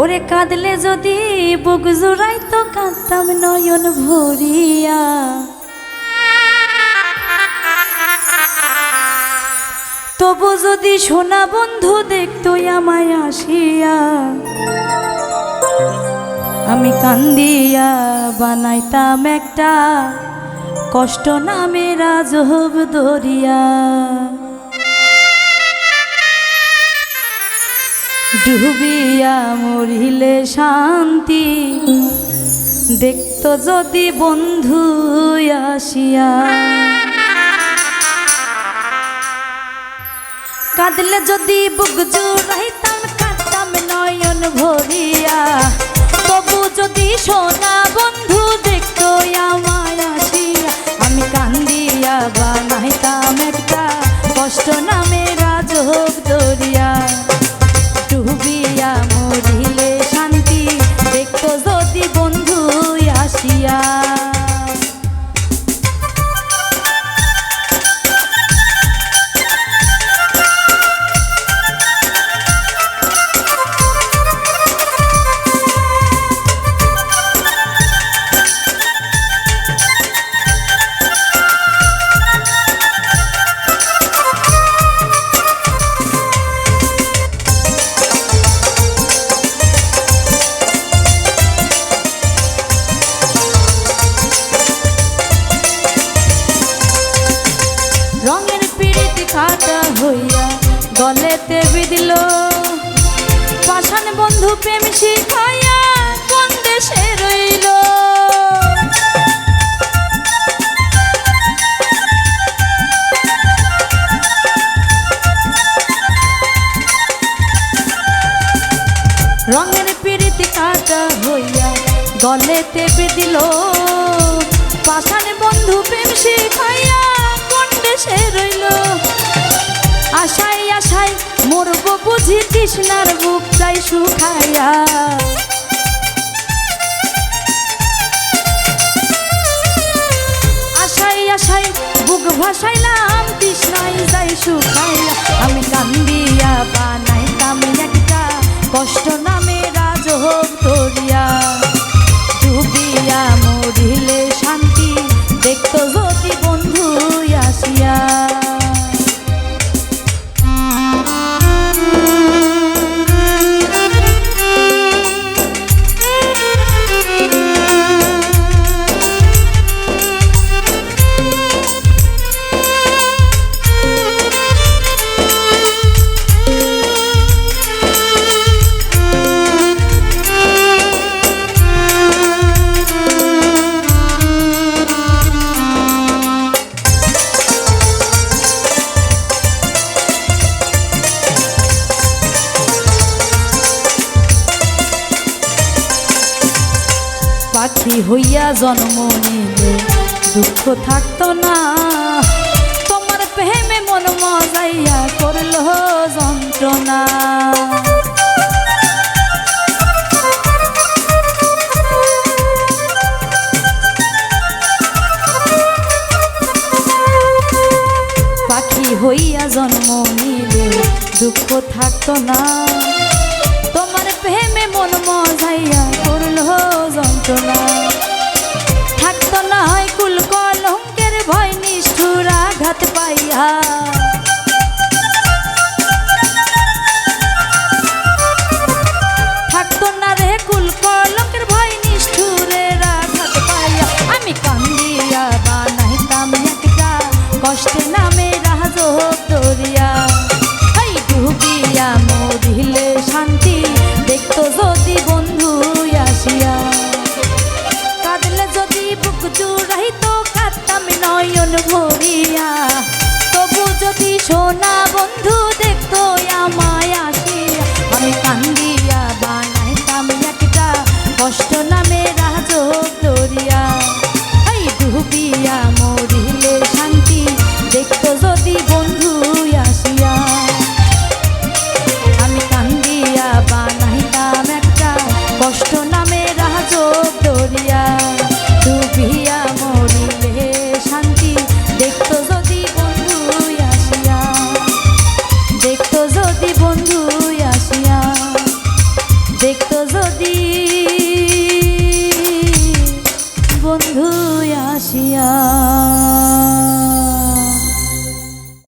ওরে কাঁদলে যদি বুক জোড়াই তো কাঁদতাম নয়ন ভরিয়া। তবু যদি সোনা বন্ধু দেখতো আমায় আসিয়া, আমি কান্দিয়া বানাইতাম একটা কষ্ট নামে রাজহব দরিয়া ডুবিয়া মরিলে শান্তি। দেখত যদি বন্ধু আসিয়া। কাঁদলে যদি বুক জুড়াইতাম কাঁদতাম নয়ন ভরিয়া। তবু যদি সোনা বন্ধু দেখতো আমায় আসিয়া। আমি কান্দিয়া বানাইতাম একটা কষ্ট নামে গলেতে বিদিল পাষাণ বন্ধু প্রেম শিখাইয়া কোন দেশে রইল? রঙের পিড়িত কাটা হইয়া গলেতে বিদিল পাষাণ বন্ধু প্রেম শিখাইয়া বুঝি তৃষ্ণার বুক চাই শুকাইয়া। আশাই আশাই বুক ভাসাইলাম তৃষ্ণাই যাই শুকাইয়া। আমি কান্দিয়া বানাইতাম একটা কষ্ট নামে পাখি হইয়া জন্ম নিলে, দুঃখ থাকতো না। তোমার প্রেমে মন মজাইয়া করল যন্ত্রণা। পাখি হইয়া জন্ম নিলে, দুঃখ থাকতো না। রাধা না রে কুল কলকের ভয় নিষ্ঠুরে রাধা পাইয়া আমি কান্দিয়া বানাইতাম একটা কষ্টে নামে রাজ তরিয়া হাই ডুবিয়া মরিলে শান্তি, দেখতো যদি বন্ধু আসিয়া। কাঁদলে যদি বুক জুড়াইতো নয়ন ভোর দেখতো যদি বন্ধু আসিয়া